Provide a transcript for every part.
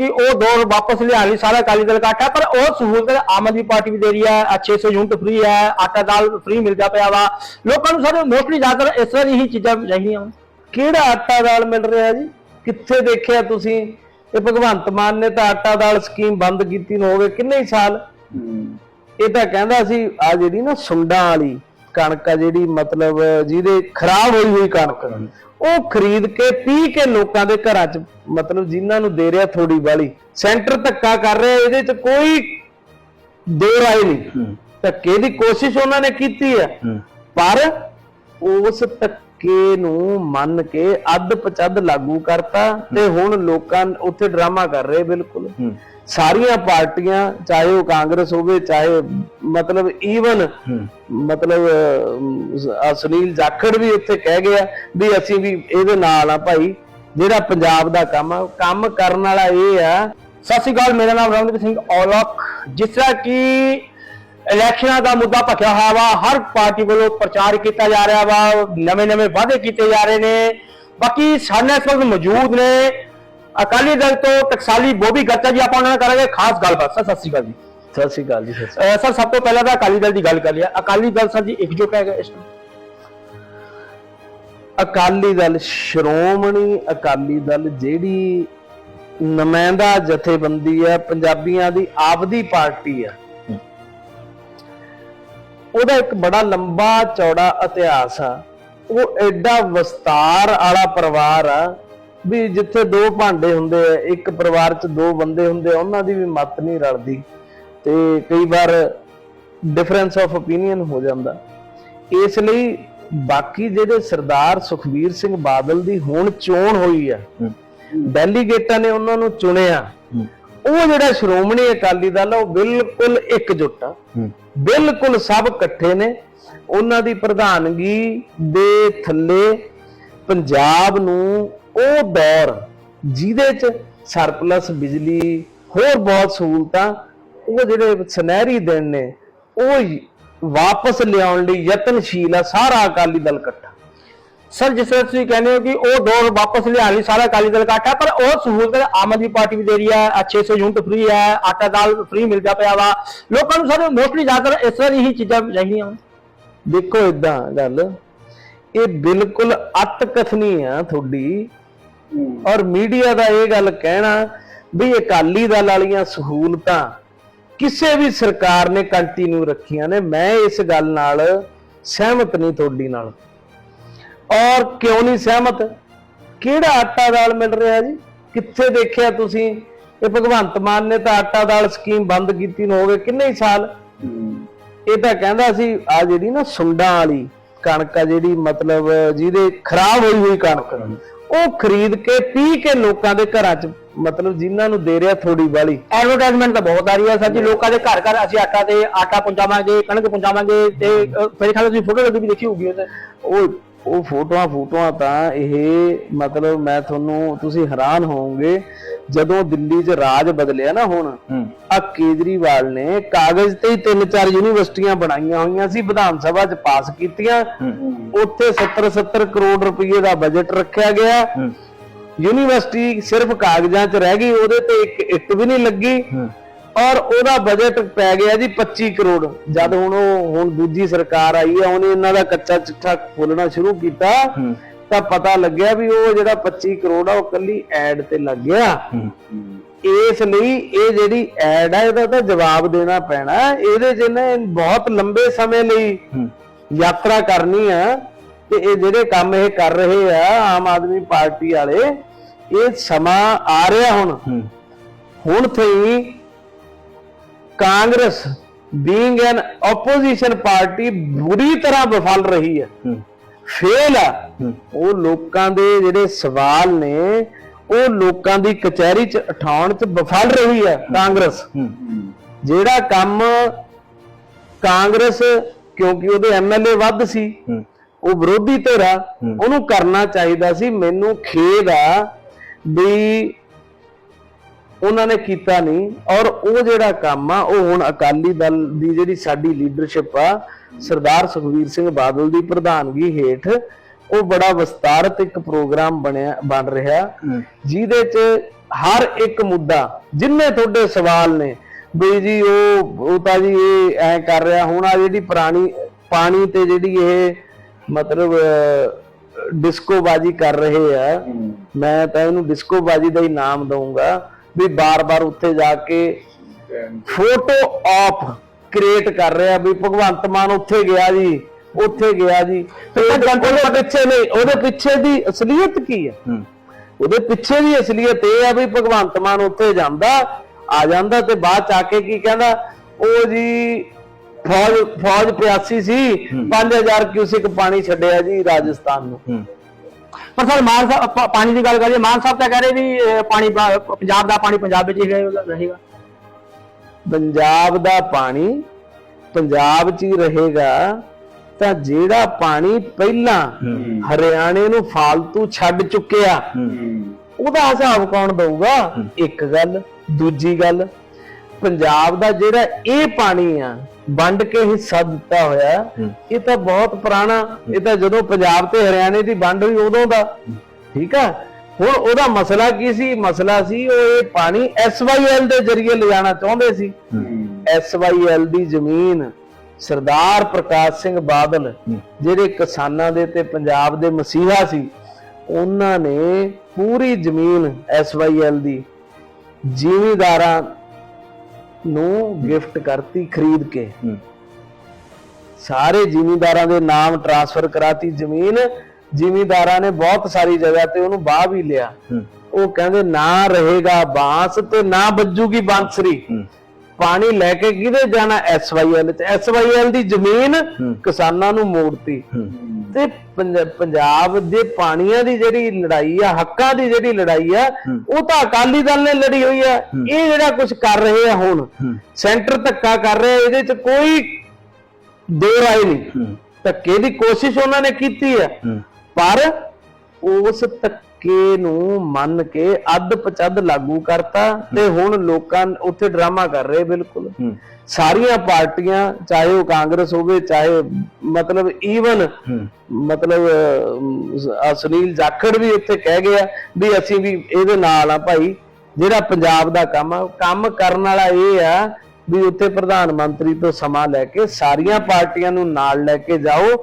ਕਿ ਉਹ ਦੌਰ ਵਾਪਸ ਲਿਆ ਲਈ ਸਾਰਾ ਅਕਾਲੀ ਦਲ ਇਕੱਠਾ ਪਰ ਉਹ ਸਹੂਲਤ ਆਮ ਆਦਮੀ ਪਾਰਟੀ ਵੀ ਦੇ ਰਹੀ ਹੈ ਆਹ 600 ਯੂਨਿਟ ਫ੍ਰੀ ਹੈ ਆਟਾ ਦਾਲ ਫ੍ਰੀ ਮਿਲਦਾ ਪਿਆ ਵਾ। ਲੋਕਾਂ ਨੂੰ ਸਾਰੇ ਮੋਸਟਲੀ ਜ਼ਿਆਦਾਤਰ ਇਸ ਤਰ੍ਹਾਂ ਦੀ ਹੀ ਚੀਜ਼ਾਂ ਚਾਹੀਦੀਆਂ। ਕਿਹੜਾ ਆਟਾ ਦਾਲ ਮਿਲ ਰਿਹਾ ਜੀ? ਕਿੱਥੇ ਦੇਖਿਆ ਤੁਸੀਂ? ਇਹ ਭਗਵੰਤ ਮਾਨ ਨੇ ਤਾਂ ਆਟਾ ਦਾਲ ਸਕੀਮ ਬੰਦ ਕੀਤੀ ਨੂੰ ਹੋ ਗਏ ਕਿੰਨੇ ਹੀ ਸਾਲ। ਇਹ ਤਾਂ ਕਹਿੰਦਾ ਸੀ ਆ ਜਿਹੜੀ ਨਾ ਸੁੰਡਾਂ ਵਾਲੀ ਕਣਕ ਆ ਜਿਹੜੀ ਮਤਲਬ ਜਿਹਦੇ ਖਰਾਬ ਹੋਈ ਹੋਈ ਕਣਕ। ਉਹ ਖਰੀਦ ਕੇ ਪੀ ਕੇ ਲੋਕਾਂ ਦੇ ਘਰਾਂ 'ਚ ਮਤਲਬ ਜਿਨ੍ਹਾਂ ਨੂੰ ਦੇ ਰਿਹਾ ਥੋੜੀ ਵਾਲੀ। ਸੈਂਟਰ ਧੱਕਾ ਕਰ ਰਿਹਾ ਇਹਦੇ 'ਚ ਕੋਈ ਦੋ ਰਾਏ ਨਹੀਂ। ਧੱਕੇ ਦੀ ਕੋਸ਼ਿਸ਼ ਉਹਨਾਂ ਨੇ ਕੀਤੀ ਹੈ। ਪਰ ਉਸ ਧੱਕੇ ਨੂੰ ਮੰਨ ਕੇ ਅੱਧ ਪਚੱਧ ਲਾਗੂ ਕਰਤਾ ਤੇ ਹੁਣ ਲੋਕਾਂ ਉੱਥੇ ਡਰਾਮਾ ਕਰ ਰਹੇ ਬਿਲਕੁਲ। ਸਾਰੀਆਂ ਪਾਰਟੀਆਂ ਚਾਹੇ ਉਹ ਕਾਂਗਰਸ ਹੋਵੇ ਚਾਹੇ ਮਤਲਬ ਈਵਨ ਮਤਲਬ ਸੁਨੀਲ ਜਾਖੜ ਵੀ ਉੱਥੇ ਕਹਿ ਗਿਆ ਵੀ ਅਸੀਂ ਵੀ ਇਹਦੇ ਨਾਲ ਆ ਭਾਈ ਜਿਹੜਾ ਪੰਜਾਬ ਦਾ ਕੰਮ ਆ ਕੰਮ ਕਰਨ ਵਾਲਾ ਇਹ ਆ। ਸਤਿ ਸ਼੍ਰੀ ਅਕਾਲ ਮੇਰਾ ਨਾਮ ਰਮਨਦੀਪ ਸਿੰਘ ਔਲਖ। ਜਿਸ ਤਰ੍ਹਾਂ ਕਿ ਇਲੈਕਸ਼ਨਾਂ ਦਾ ਮੁੱਦਾ ਭਖਿਆ ਹੋਇਆ ਵਾ ਹਰ ਪਾਰਟੀ ਵੱਲੋਂ ਪ੍ਰਚਾਰ ਕੀਤਾ ਜਾ ਰਿਹਾ ਵਾ ਨਵੇਂ ਨਵੇਂ ਵਾਅਦੇ ਕੀਤੇ ਜਾ ਰਹੇ ਨੇ। ਬਾਕੀ ਸਾਡੇ ਨਾਲ ਵਕਤ ਮੌਜੂਦ ਨੇ ਅਕਾਲੀ ਦਲ ਤੋਂ ਟਕਸਾਲੀ ਬੋਬੀ ਗੱਤਾ ਜੀ ਆਪਾਂ ਉਹਨਾਂ ਨਾਲ ਕਰਾਂਗੇ ਖਾਸ ਗੱਲਬਾਤ। ਸਰ ਸਤਿ ਸ਼੍ਰੀ ਅਕਾਲ ਜੀ। ਸਤਿ ਸ਼੍ਰੀ ਅਕਾਲ ਜੀ ਸ਼੍ਰੀ ਸਭ ਤੋਂ ਪਹਿਲਾਂ ਤਾਂ ਅਕਾਲੀ ਦਲ ਦੀ ਗੱਲ ਕਰ ਲਿਆ ਅਕਾਲੀ ਦਲ ਸਰ ਜੀ ਇਕਜੁੱਟ ਹੈਗਾ ਇਸ ਨੂੰ ਅਕਾਲ। ਦਲ ਸ਼੍ਰੋਮਣੀ ਅਕਾਲੀ ਦਲ ਜਿਹੜੀ ਨੁਮਾਇੰਦਾ ਜਥੇਬੰਦੀ ਹੈ ਪੰਜਾਬੀਆਂ ਦੀ ਆਪਦੀ ਪਾਰਟੀ ਆ ਉਹਦਾ ਇੱਕ ਬੜਾ ਲੰਬਾ ਚੌੜਾ ਇਤਿਹਾਸ ਆ। ਉਹ ਐਡਾ ਵਿਸਤਾਰ ਵਾਲਾ ਪਰਿਵਾਰ ਆ ਵੀ ਜਿੱਥੇ ਦੋ ਭਾਂਡੇ ਹੁੰਦੇ ਆ ਇੱਕ ਪਰਿਵਾਰ 'ਚ ਦੋ ਬੰਦੇ ਹੁੰਦੇ ਆ ਉਹਨਾਂ ਦੀ ਵੀ ਮਤ ਨਹੀਂ ਰਲਦੀ। ਤੇ ਕਈ ਵਾਰ ਡਿਫਰੈਂਸ ਆਫ ਓਪੀਨੀਅਨ ਹੋ ਜਾਂਦਾ। ਇਸ ਲਈ ਬਾਕੀ ਜਿਹੜੇ ਸਰਦਾਰ ਸੁਖਬੀਰ ਸਿੰਘ ਬਾਦਲ ਦੀ ਹੁਣ ਚੋਣ ਹੋਈ ਆ ਡੈਲੀਗੇਟਾਂ ਨੇ ਉਹਨਾਂ ਨੂੰ ਚੁਣਿਆ। ਉਹ ਜਿਹੜਾ ਸ਼੍ਰੋਮਣੀ ਅਕਾਲੀ ਦਲ ਉਹ ਬਿਲਕੁਲ ਇਕਜੁੱਟ ਆ। ਬਿਲਕੁਲ ਸਭ ਇਕੱਠੇ ਨੇ। ਉਹਨਾਂ ਦੀ ਪ੍ਰਧਾਨਗੀ ਦੇ ਥੱਲੇ ਪੰਜਾਬ ਨੂੰ ਉਹ ਦੌਰ ਜਿਹਦੇ ਚ ਸਰਪਲਸ ਬਿਜਲੀ ਹੋਰ ਬਹੁਤ ਸਹੂਲਤਾਂ ਉਹ ਜਿਹੜੇ ਸੁਨਹਿਰੀ ਦਿਨ ਨੇ ਉਹ ਵਾਪਸ ਲਿਆਉਣ ਲਈ ਯਤਨਸ਼ੀਲ ਆ ਸਾਰਾ ਅਕਾਲੀ ਦਲ ਇਕੱਠਾ। ਸਰ, ਜਿਸ ਤਰ੍ਹਾਂ ਤੁਸੀਂ ਕਹਿੰਦੇ ਹੋ ਕਿ ਉਹ ਦੌਰ ਵਾਪਸ ਲਿਆ ਲਈ, ਸਾਰਾ ਅਕਾਲੀ ਦਲ ਇਕੱਠਾ ਪਰ ਉਹ ਸਹੂਲਤ ਆਮ ਆਦਮੀ ਪਾਰਟੀ ਵੀ ਦੇ ਰਹੀ ਹੈ 600 ਯੂਨਿਟ ਫ੍ਰੀ ਹੈ, ਆਟਾ ਦਾਲ ਫ੍ਰੀ ਮਿਲਦਾ ਪਿਆ ਵਾ। ਲੋਕਾਂ ਨੂੰ ਸਾਰੇ ਮੋਸਟਲੀ ਜ਼ਿਆਦਾਤਰ ਇਸ ਤਰ੍ਹਾਂ ਦੀ ਹੀ ਚੀਜ਼ਾਂ ਚਾਹੀਦੀਆਂ ਦੇਖੋ ਇਦਾਂ ਗੱਲ, ਇਹ ਬਿਲਕੁਲ ਅੱਤ ਕਥਨੀ ਆ ਤੁਹਾਡੀ। ਔਰ ਮੀਡੀਆ ਦਾ ਇਹ ਗੱਲ ਕਹਿਣਾ ਵੀ ਅਕਾਲੀ ਦਲ ਵਾਲੀਆਂ ਸਹੂਲਤਾਂ ਕਿਸੇ ਵੀ ਸਰਕਾਰ ਨੇ ਕੰਟੀਨਿਊ ਰੱਖੀਆਂ ਨੇ, ਮੈਂ ਇਸ ਗੱਲ ਨਾਲ ਸਹਿਮਤ ਨਹੀਂ ਤੁਹਾਡੀ ਨਾਲ। ਔਰ ਕਿਉਂ ਨਹੀਂ ਸਹਿਮਤ? ਕਿਹੜਾ ਆਟਾ ਦਾਲ ਮਿਲ ਰਿਹਾ ਜੀ? ਕਿੱਥੇ ਦੇਖਿਆ ਤੁਸੀਂ? ਇਹ ਭਗਵੰਤ ਮਾਨ ਨੇ ਤਾਂ ਆਟਾ ਦਾਲ ਸਕੀਮ ਬੰਦ ਕੀਤੀ ਨੂੰ ਹੋ ਗਏ ਕਿੰਨੇ ਹੀ ਸਾਲ? ਇਹ ਤਾਂ ਕਹਿੰਦਾ ਸੀ ਆ ਜਿਹੜੀ ਨਾ ਸੁੰਡਾਂ ਵਾਲੀ ਕਣਕ ਆ ਜਿਹੜੀ ਮਤਲਬ ਜਿਹਦੇ ਖਰਾਬ ਹੋਈ ਹੋਈ ਕਣਕ ਉਹ ਖਰੀਦ ਕੇ ਪੀ ਕੇ ਲੋਕਾਂ ਦੇ ਘਰਾਂ 'ਚ ਮਤਲਬ ਜਿਨ੍ਹਾਂ ਨੂੰ ਦੇ ਰਿਹਾ ਥੋੜੀ ਵਾਲੀ। ਐਡਵਰਟਾਈਜ਼ਮੈਂਟ ਤਾਂ ਬਹੁਤ ਆ ਰਹੀ ਹੈ ਸਰ ਜੀ ਲੋਕਾਂ ਦੇ ਘਰ ਘਰ ਅਸੀਂ ਆਟਾ ਤੇ ਆਟਾ ਪਹੁੰਚਾਵਾਂਗੇ ਕਣਕ ਪਹੁੰਚਾਵਾਂਗੇ ਤੇ ਮੇਰੇ ਖਿਆਲ ਤੁਸੀਂ ਫੋਟੋ ਲੱਗੀ ਵੀ ਦੇਖੀ ਹੋਊਗੀ ਉਹ ਉਹ ਫੋਟੋਆਂ ਫੋਟੋਆਂ ਤਾਂ ਇਹ ਮਤਲਬ ਮੈਂ ਤੁਹਾਨੂੰ ਤੁਸੀਂ ਹੈਰਾਨ ਹੋਵੋਗੇ ਜਦੋਂ ਦਿੱਲੀ 'ਚ ਰਾਜ ਬਦਲਿਆ ਨਾ ਹੁਣ ਆ ਕੇਜਰੀਵਾਲ ਨੇ ਕਾਗਜ਼ ਤੇ ਹੀ ਤਿੰਨ ਚਾਰ ਯੂਨੀਵਰਸਿਟੀਆਂ ਬਣਾਈਆਂ ਹੋਈਆਂ ਸੀ ਵਿਧਾਨ ਸਭਾ 'ਚ ਪਾਸ ਕੀਤੀਆਂ। ਉੱਥੇ 70 70 ਕਰੋੜ ਰੁਪਏ ਦਾ ਬਜਟ ਰੱਖਿਆ ਗਿਆ। ਯੂਨੀਵਰਸਿਟੀ ਸਿਰਫ ਕਾਗਜ਼ਾਂ 'ਚ ਰਹਿ ਗਈ ਉਹਦੇ ਤੇ ਇੱਕ ਇੱਟ ਵੀ ਨਹੀਂ ਲੱਗੀ। ਔਰ ਉਹਦਾ ਬਜਟ ਪੈ ਗਿਆ ਜੀ 25 ਕਰੋੜ। ਜਦ ਹੁਣ ਉਹ ਹੁਣ ਦੂਜੀ ਸਰਕਾਰ ਆਈ ਹੈ ਉਹਨੇ ਇਹਨਾਂ ਦਾ ਕੱਚਾ ਚਿੱਠਾ ਖੋਲਣਾ ਸ਼ੁਰੂ ਕੀਤਾ ਤਾਂ ਪਤਾ ਲੱਗਿਆ ਵੀ ਉਹ ਜਿਹੜਾ 25 ਕਰੋੜ ਆ ਉਹ ਕੱਲੀ ਐਡ ਤੇ ਲੱਗ ਗਿਆ। ਇਸ ਲਈ ਇਹ ਜਿਹੜੀ ਐਡ ਆ ਇਹਦਾ ਤਾਂ ਜਵਾਬ ਦੇਣਾ ਪੈਣਾ। ਇਹਦੇ 'ਚ ਇਹਨੇ ਬਹੁਤ ਲੰਬੇ ਸਮੇਂ ਲਈ ਯਾਤਰਾ ਕਰਨੀ ਆ ਤੇ ਇਹ ਜਿਹੜੇ ਕੰਮ ਇਹ ਕਰ ਰਹੇ ਆ ਆਮ ਆਦਮੀ ਪਾਰਟੀ ਵਾਲੇ ਇਹ ਸਮਾਂ ਆ ਰਿਹਾ ਹੁਣ। ਹੁਣ ਥਈ Congress being an opposition party ਬੁਰੀ ਤਰ੍ਹਾਂ ਵਿਫਲ ਰਹੀ ਹੈ। ਫੇਲ ਆ। ਉਹ ਲੋਕਾਂ ਦੇ ਜਿਹੜੇ ਸਵਾਲ ਨੇ ਉਹ ਲੋਕਾਂ ਦੀ ਕਚਹਿਰੀ ਚ ਉਠਾਉਣ ਚ ਵਿਫਲ ਰਹੀ ਹੈ ਕਾਂਗਰਸ। ਜਿਹੜਾ ਕੰਮ ਕਾਂਗਰਸ ਕਿਉਂਕਿ ਉਹਦੇ ਐਮਐਲਏ ਵੱਧ ਸੀ ਉਹ ਵਿਰੋਧੀ ਧਿਰ ਆ ਉਹਨੂੰ ਕਰਨਾ ਚਾਹੀਦਾ ਸੀ। ਮੈਨੂੰ ਖੇਦ ਆ ਵੀ ਉਹਨਾਂ ਨੇ ਕੀਤਾ ਨਹੀਂ। ਔਰ ਉਹ ਜਿਹੜਾ ਕੰਮ ਆ ਉਹ ਹੁਣ ਅਕਾਲੀ ਦਲ ਦੀ ਜਿਹੜੀ ਸਾਡੀ ਲੀਡਰਸ਼ਿਪ ਆ ਸਰਦਾਰ ਸੁਖਵੀਰ ਸਿੰਘ ਬਾਦਲ ਦੀ ਪ੍ਰਧਾਨਗੀ ਹੇਠ ਉਹ ਬੜਾ ਵਿਸਤਾਰਤ ਇੱਕ ਪ੍ਰੋਗਰਾਮ ਬਣਿਆ ਬਣ ਰਿਹਾ। ਜਿਹਦੇ ਚ ਹਰ ਇੱਕ ਮੁੱਦਾ ਜਿੰਨੇ ਤੁਹਾਡੇ ਸਵਾਲ ਨੇ ਵੀ ਜੀ ਉਹ ਉਹ ਤਾਂ ਜੀ ਇਹ ਐ ਕਰ ਰਿਹਾ ਹੁਣ ਆ ਜਿਹੜੀ ਪੁਰਾਣੀ ਪਾਣੀ ਤੇ ਜਿਹੜੀ ਇਹ ਮਤਲਬ ਡਿਸਕੋ ਬਾਜੀ ਕਰ ਰਹੇ ਆ ਮੈਂ ਤਾਂ ਇਹਨੂੰ ਡਿਸਕੋ ਬਾਜੀ ਦਾ ਹੀ ਨਾਮ ਦਊਂਗਾ। ਵੀ ਬਾਰ-ਬਾਰ ਉੱਥੇ ਜਾ ਕੇ ਫੋਟੋ ਆਪ ਕ੍ਰੀਏਟ ਕਰ ਰਿਹਾ ਵੀ ਭਗਵੰਤ ਮਾਨ ਉੱਥੇ ਗਿਆ ਜੀ ਉੱਥੇ ਗਿਆ ਜੀ। ਤੇ ਉਹਦੇ ਪਿੱਛੇ ਨਹੀਂ ਉਹਦੇ ਪਿੱਛੇ ਦੀ ਅਸਲੀਅਤ ਕੀ ਹੈ? ਉਹਦੇ ਪਿੱਛੇ ਦੀ ਅਸਲੀਅਤ ਇਹ ਆ ਵੀ ਭਗਵੰਤ ਮਾਨ ਉੱਥੇ ਜਾਂਦਾ ਆ ਜਾਂਦਾ ਤੇ ਬਾਅਦ ਚ ਆ ਕੇ ਕੀ ਕਹਿੰਦਾ ਉਹ ਜੀ ਫੌਜ ਫੌਜ ਪਿਆਸੀ ਸੀ 5000 ਕਿਊਸਿਕ ਪਾਣੀ ਛੱਡਿਆ ਜੀ ਰਾਜਸਥਾਨ ਨੂੰ। ਪਰ ਸਰ ਮਾਨ ਸਾਹਿਬ ਆਪਾਂ ਪਾਣੀ ਦੀ ਗੱਲ ਕਰੀਏ ਮਾਨ ਸਾਹਿਬ ਤਾਂ ਕਹਿ ਰਹੇ ਵੀ ਅਹ, ਪਾਣੀ ਪੰਜਾਬ ਦਾ ਪਾਣੀ ਪੰਜਾਬ ਵਿੱਚ ਹੀ ਰਹੇਗਾ ਰਹੇਗਾ। ਪੰਜਾਬ ਦਾ ਪਾਣੀ ਪੰਜਾਬ 'ਚ ਹੀ ਰਹੇਗਾ ਤਾਂ ਜਿਹੜਾ ਪਾਣੀ ਪਹਿਲਾਂ ਹਰਿਆਣੇ ਨੂੰ ਫਾਲਤੂ ਛੱਡ ਚੁੱਕਿਆ ਉਹਦਾ ਹਿਸਾਬ ਕੌਣ ਦਊਗਾ? ਇੱਕ ਗੱਲ ਦੂਜੀ ਗੱਲ ਪੰਜਾਬ ਦਾ ਜਿਹੜਾ ਇਹ ਪਾਣੀ ਆ ਵੰਡ ਕੇ ਹਿੱਸਾ ਦਿੱਤਾ ਹੋਇਆ ਇਹ ਤਾਂ ਬਹੁਤ ਪੁਰਾਣਾ ਇਹ ਤਾਂ ਜਦੋਂ ਪੰਜਾਬ ਤੇ ਹਰਿਆਣੇ ਦੀ ਵੰਡ ਹੋਈ ਉਦੋਂ ਦਾ। ਠੀਕ ਆ? ਹੁਣ ਉਹਦਾ ਮਸਲਾ ਕੀ ਸੀ? ਮਸਲਾ ਸੀ ਉਹ ਇਹ ਪਾਣੀ ਐਸਵਾਈਐਲ ਦੇ ਜ਼ਰੀਏ ਲਿਜਾਣਾ ਚਾਹੁੰਦੇ ਸੀ। ਐਸਵਾਈਐਲ ਦੀ ਜ਼ਮੀਨ ਸਰਦਾਰ ਪ੍ਰਕਾਸ਼ ਸਿੰਘ ਬਾਦਲ ਜਿਹੜੇ ਕਿਸਾਨਾਂ ਦੇ ਤੇ ਪੰਜਾਬ ਦੇ ਮਸੀਹਾ ਸੀ ਉਹਨਾਂ ਨੇ ਪੂਰੀ ਜ਼ਮੀਨ ਐਸਵਾਈਐਲ ਦੀ ਜ਼ਿਮੀਂਦਾਰਾਂ ਨੂੰ ਗਿਫਟ ਕਰਤੀ ਖਰੀਦ ਕੇ। ਸਾਰੇ ਜ਼ਿਮੀਂਦਾਰਾਂ ਦੇ ਨਾਮ ਟ੍ਰਾਂਸਫਰ ਕਰਾਤੀ। ਜ਼ਮੀਨ ਜ਼ਿਮੀਂਦਾਰਾਂ ਨੇ ਬਹੁਤ ਸਾਰੀ ਜਗ੍ਹਾ ਤੇ ਉਹਨੂੰ ਬਾਹ ਵੀ ਲਿਆ। ਉਹ ਕਹਿੰਦੇ ਨਾ ਰਹੇਗਾ ਬਾਂਸ ਤੇ ਨਾ ਵੱਜੂਗੀ ਬਾਂਸਰੀ। ਪਾਣੀ ਲੈ ਕੇ ਕਿਹਦੇ ਜਾਣਾ? ਐਸਵਾਈਐਲ ਚ ਐਸਵਾਈਐਲ ਦੀ ਜ਼ਮੀਨ ਕਿਸਾਨਾਂ ਨੂੰ ਮੋੜਤੀ। ਤੇ ਪੰਜ- ਪੰਜਾਬ ਦੇ ਪਾਣੀਆਂ ਦੀ ਜਿਹੜੀ ਲੜਾਈ ਆ ਹੱਕਾਂ ਦੀ ਜਿਹੜੀ ਲੜਾਈ ਆ ਉਹ ਤਾਂ ਅਕਾਲੀ ਦਲ ਨੇ ਲੜੀ ਹੋਈ ਆ। ਇਹ ਜਿਹੜਾ ਕੁਝ ਕਰ ਰਹੇ ਆ ਹੁਣ ਸੈਂਟਰ ਧੱਕਾ ਕਰ ਰਿਹਾ ਇਹਦੇ ਚ ਕੋਈ ਦੋ ਰਾਏ ਨਹੀਂ। ਧੱਕੇ ਦੀ ਕੋਸ਼ਿਸ਼ ਉਹਨਾਂ ਨੇ ਕੀਤੀ ਆ। ਪਰ ਉਸ ਧੱਕੇ ਨੂੰ ਮੰਨ ਕੇ ਅੱਧ ਪਚੱਧ ਲਾਗੂ ਕਰਤਾ ਤੇ ਹੁਣ ਲੋਕਾਂ ਉੱਥੇ ਡਰਾਮਾ ਕਰ ਰਹੇ ਬਿਲਕੁਲ। ਸਾਰੀਆਂ ਪਾਰਟੀਆਂ ਚਾਹੇ ਉਹ ਕਾਂਗਰਸ ਹੋਵੇ ਚਾਹੇ ਮਤਲਬ ਈਵਨ ਮਤਲਬ ਸੁਨੀਲ ਜਾਖੜ ਵੀ ਉੱਥੇ ਕਹਿ ਗਿਆ ਵੀ ਅਸੀਂ ਵੀ ਇਹਦੇ ਨਾਲ ਆ ਭਾਈ। ਜਿਹੜਾ ਪੰਜਾਬ ਦਾ ਕੰਮ ਆ ਕੰਮ ਕਰਨ ਵਾਲਾ ਇਹ ਆ ਵੀ ਉੱਥੇ ਪ੍ਰਧਾਨ ਮੰਤਰੀ ਤੋਂ ਸਮਾਂ ਲੈ ਕੇ ਸਾਰੀਆਂ ਪਾਰਟੀਆਂ ਨੂੰ ਨਾਲ ਲੈ ਕੇ ਜਾਓ।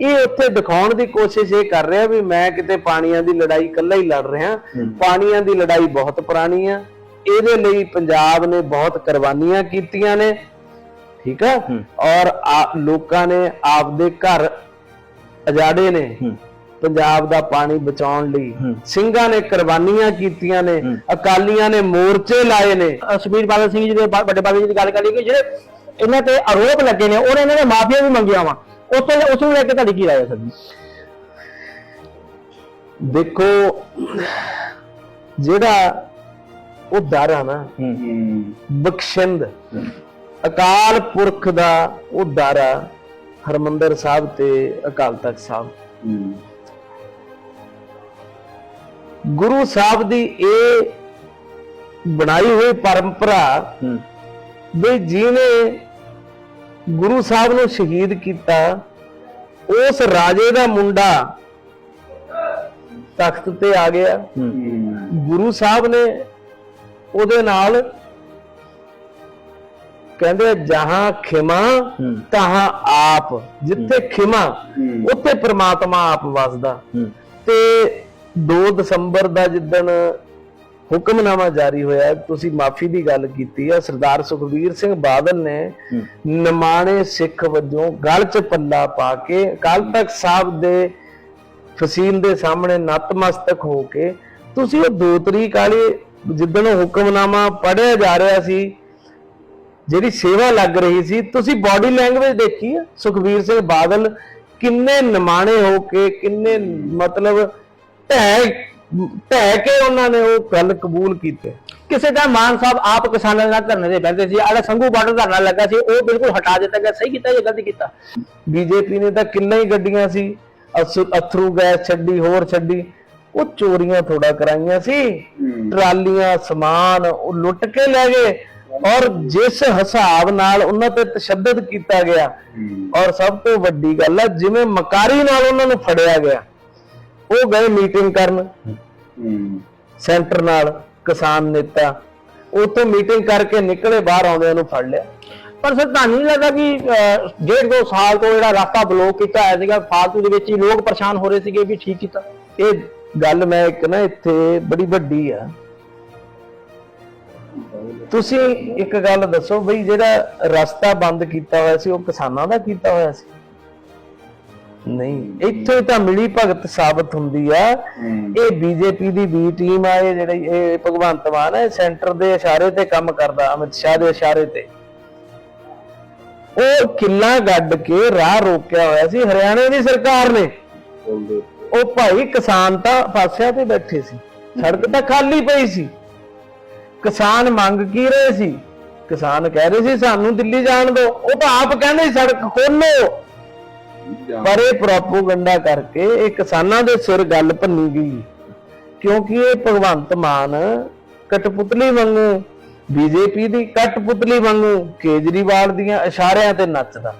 ਇਹ ਉੱਥੇ ਦਿਖਾਉਣ ਦੀ ਕੋਸ਼ਿਸ਼ ਇਹ ਕਰ ਰਿਹਾ ਵੀ ਮੈਂ ਕਿਤੇ ਪਾਣੀਆਂ ਦੀ ਲੜਾਈ ਇਕੱਲਾ ਹੀ ਲੜ ਰਿਹਾ। ਪਾਣੀਆਂ ਦੀ ਲੜਾਈ ਬਹੁਤ ਪੁਰਾਣੀ ਆ। ਇਹਦੇ ਲਈ ਪੰਜਾਬ ਨੇ ਬਹੁਤ ਕੁਰਬਾਨੀਆਂ ਕੀਤੀਆਂ ਨੇ। ਠੀਕ ਆ? ਔਰ ਲੋਕਾਂ ਨੇ ਆਪਦੇ ਘਰ ਅਜਾੜੇ ਨੇ। ਪੰਜਾਬ ਦਾ ਪਾਣੀ ਬਚਾਉਣ ਲਈ। ਸਿੰਘਾਂ ਨੇ ਕੁਰਬਾਨੀਆਂ ਕੀਤੀਆਂ ਨੇ। ਅਕਾਲੀਆਂ ਨੇ ਮੋਰਚੇ ਲਾਏ ਨੇ। ਸੁਖਬੀਰ ਬਾਦਲ ਸਿੰਘ ਜੀ ਦੇ ਵੱਡੇ ਬਾਦਲ ਜੀ ਦੀ ਗੱਲ ਕਰੀ ਕਿ ਜਿਹੜੇ ਇਹਨਾਂ ਤੇ ਆਰੋਪ ਲੱਗੇ ਨੇ ਉਹਨੇ ਇਹਨਾਂ ਨੇ ਮਾਫੀਆ ਵੀ ਮੰਗੀਆਂ ਵਾ। ਉੱਥੇ ਉਸ ਨੂੰ ਲੈ ਕੇ ਤੁਹਾਡੀ ਕੀ ਰਾਏ ਹੈ ਸਰ ਜੀ ਦੇਖੋ ਜਿਹੜਾ ਉਹ ਦਰ ਆ ਨਾ ਬਖਸ਼ਿੰਦ ਅਕਾਲ ਪੁਰਖ ਦਾ ਉਹ ਦਰ ਆ ਹਰਮੰਦਰ ਸਾਹਿਬ ਤੇ ਅਕਾਲ ਤਖਤ ਸਾਹਿਬ। ਗੁਰੂ ਸਾਹਿਬ ਦੀ ਇਹ ਬਣਾਈ ਹੋਈ ਪਰੰਪਰਾ ਵੀ ਜਿਹਨੇ ਗੁਰੂ ਸਾਹਿਬ ਨੂੰ ਸ਼ਹੀਦ ਕੀਤਾ ਉਸ ਰਾਜੇ ਦਾ ਮੁੰਡਾ ਤਖਤ ਤੇ ਆ ਗਿਆ। ਗੁਰੂ ਸਾਹਿਬ ਨੇ ਉਹਦੇ ਨਾਲ ਕਹਿੰਦੇ ਜਹਾਂ ਖਿਮਾ ਤਹਾਂ ਆਪ। ਜਿੱਥੇ ਖਿਮਾ ਉੱਥੇ ਪ੍ਰਮਾਤਮਾ ਆਪ ਵਸਦਾ। ਤੇ 2 ਦਸੰਬਰ ਦਾ ਜਿੱਦਣ ਹੁਕਮਨਾਮਾ ਜਾਰੀ ਹੋਇਆ ਤੁਸੀਂ ਮਾਫੀ ਦੀ ਗੱਲ ਕੀਤੀ ਆ ਸਰਦਾਰ ਸੁਖਬੀਰ ਸਿੰਘ ਬਾਦਲ ਨੇ ਨਿਮਾਣੇ ਸਿੱਖ ਵਜੋਂ ਗਲ 'ਚ ਪੱਲਾ ਪਾ ਕੇ ਕੱਲ ਤੱਕ ਸਾਹਿਬ ਦੇ ਫਸੀਲ ਦੇ ਸਾਹਮਣੇ ਨਤਮਸਤਕ ਹੋ ਕੇ ਤੁਸੀਂ ਉਹ 2 ਤਰੀਕ ਵਾਲੀ ਜਿੱਦਣ ਹੁਕਮਨਾਮਾ ਪੜਿਆ ਜਾ ਰਿਹਾ ਸੀ ਜਿਹੜੀ ਸੇਵਾ ਲੱਗ ਰਹੀ ਸੀ ਤੁਸੀਂ ਬਾਡੀ ਲੈਂਗੁਏਜ ਦੇਖੀ ਆ ਸੁਖਬੀਰ ਸਿੰਘ ਬਾਦਲ ਕਿੰਨੇ ਨਿਮਾਣੇ ਹੋ ਕੇ ਕਿੰਨੇ ਮਤਲਬ ਢਹਿ ਢਹਿ ਕੇ ਉਹਨਾਂ ਨੇ ਉਹ ਗੱਲ ਕਬੂਲ ਕੀਤੇ। ਕਿਸੇ ਦਾ ਮਾਨ ਸਾਹਿਬ ਆਪ ਕਿਸਾਨਾਂ ਨਾਲ ਧਰਨੇ ਤੇ ਬੈਠੇ ਸੀ ਆਲਾ ਸੰਘੂ ਬਾਰਡਰ ਧਰਨਾ ਲੱਗਾ ਸੀ ਉਹ ਬਿਲਕੁਲ ਹਟਾ ਦਿੱਤਾ ਗਿਆ ਸਹੀ ਕੀਤਾ ਜਾਂ ਗਲਤ ਕੀਤਾ? ਬੀਜੇਪੀ ਨੇ ਤਾਂ ਕਿੰਨਾ ਹੀ ਗੱਡੀਆਂ ਸੀ ਅਥਰੂ ਗੈਸ ਛੱਡੀ ਹੋਰ ਛੱਡੀ ਉਹ ਚੋਰੀਆਂ ਥੋੜਾ ਕਰਾਈਆਂ ਸੀ ਟਰਾਲੀਆਂ ਸਮਾਨ ਉਹ ਲੁੱਟ ਕੇ ਲੈ ਗਏ ਔਰ ਜਿਸ ਹਿਸਾਬ ਨਾਲ ਉਹਨਾਂ ਤੇ ਤਸ਼ੱਦਦ ਕੀਤਾ ਗਿਆ ਔਰ ਸਭ ਤੋਂ ਵੱਡੀ ਗੱਲ ਹੈ ਜਿਵੇਂ ਮਕਾਰੀ ਨਾਲ ਉਹਨਾਂ ਨੂੰ ਫੜਿਆ ਗਿਆ ਉਹ ਗਏ ਮੀਟਿੰਗ ਕਰਨ। ਸੈਂਟਰ ਨਾਲ ਕਿਸਾਨ ਨੇਤਾ। ਉੱਥੋਂ ਮੀਟਿੰਗ ਕਰਕੇ ਨਿਕਲੇ ਬਾਹਰ ਆਉਂਦਿਆਂ ਨੂੰ ਫੜ ਲਿਆ। ਪਰ ਸਰ ਤੁਹਾਨੂੰ ਨਹੀਂ ਲੱਗਦਾ ਕਿ ਡੇਢ ਦੋ ਸਾਲ ਤੋਂ ਜਿਹੜਾ ਰਸਤਾ ਬਲੌਕ ਕੀਤਾ ਹੋਇਆ ਸੀਗਾ ਫਾਲਤੂ ਦੇ ਵਿੱਚ ਹੀ ਲੋਕ ਪਰੇਸ਼ਾਨ ਹੋ ਰਹੇ ਸੀਗੇ ਵੀ ਠੀਕ ਕੀਤਾ। ਇਹ ਗੱਲ ਮੈਂ ਇੱਕ ਨਾ ਇੱਥੇ ਬੜੀ ਵੱਡੀ ਆ। ਤੁਸੀਂ ਇੱਕ ਗੱਲ ਦੱਸੋ ਬਈ ਜਿਹੜਾ ਰਸਤਾ ਬੰਦ ਕੀਤਾ ਹੋਇਆ ਸੀ ਉਹ ਕਿਸਾਨਾਂ ਦਾ ਕੀਤਾ ਹੋਇਆ ਸੀ? ਨਹੀਂ। ਇੱਥੇ ਤਾਂ ਮਿਲੀ ਭਗਤ ਸਾਬਤ ਹੁੰਦੀ ਆ। ਇਹ ਬੀਜੇਪੀ ਦੀ ਬੀ ਟੀਮ ਆ ਇਹ ਜਿਹੜੀ ਇਹ ਭਗਵੰਤ ਮਾਨ ਹੈ ਸੈਂਟਰ ਦੇ ਇਸ਼ਾਰੇ ਤੇ ਕੰਮ ਕਰਦਾ ਅਮਿਤ ਸ਼ਾਹ ਦੇ ਇਸ਼ਾਰੇ ਤੇ। ਉਹ ਕਿੱਲਾ ਗੱਡ ਕੇ ਰਾਹ ਰੋਕਿਆ ਹੋਇਆ ਸੀ ਹਰਿਆਣੇ ਦੀ ਸਰਕਾਰ ਨੇ। ਉਹ ਭਾਈ ਕਿਸਾਨ ਤਾਂ ਫਾਸਿਆਂ ਤੇ ਬੈਠੇ ਸੀ ਸੜਕ ਤਾਂ ਖਾਲੀ ਪਈ ਸੀ। ਕਿਸਾਨ ਮੰਗ ਕੀ ਰਹੇ ਸੀ? ਕਿਸਾਨ ਕਹਿ ਰਹੇ ਸੀ ਸਾਨੂੰ ਦਿੱਲੀ ਜਾਣ ਦਿਓ। ਉਹ ਤਾਂ ਆਪ ਕਹਿੰਦੇ ਸੜਕ ਖੋਲੋ ਪਰ ਇਹ ਪ੍ਰੋਪਗੈਂਡਾ ਕਰਕੇ ਇਹ ਕਿਸਾਨਾਂ ਦੇ ਸਿਰ ਗੱਲ ਭੰਨੀ ਗਈ। ਕਿਉਂਕਿ ਇਹ ਭਗਵੰਤ ਮਾਨ ਕਟਪੁਤਲੀ ਵਾਂਗੂ, ਬੀਜੇਪੀ ਦੀ ਕਟਪੁਤਲੀ ਵਾਂਗੂ ਕੇਜਰੀਵਾਲ ਦੀਆਂ ਇਸ਼ਾਰਿਆਂ ਤੇ ਨੱਚਦਾ।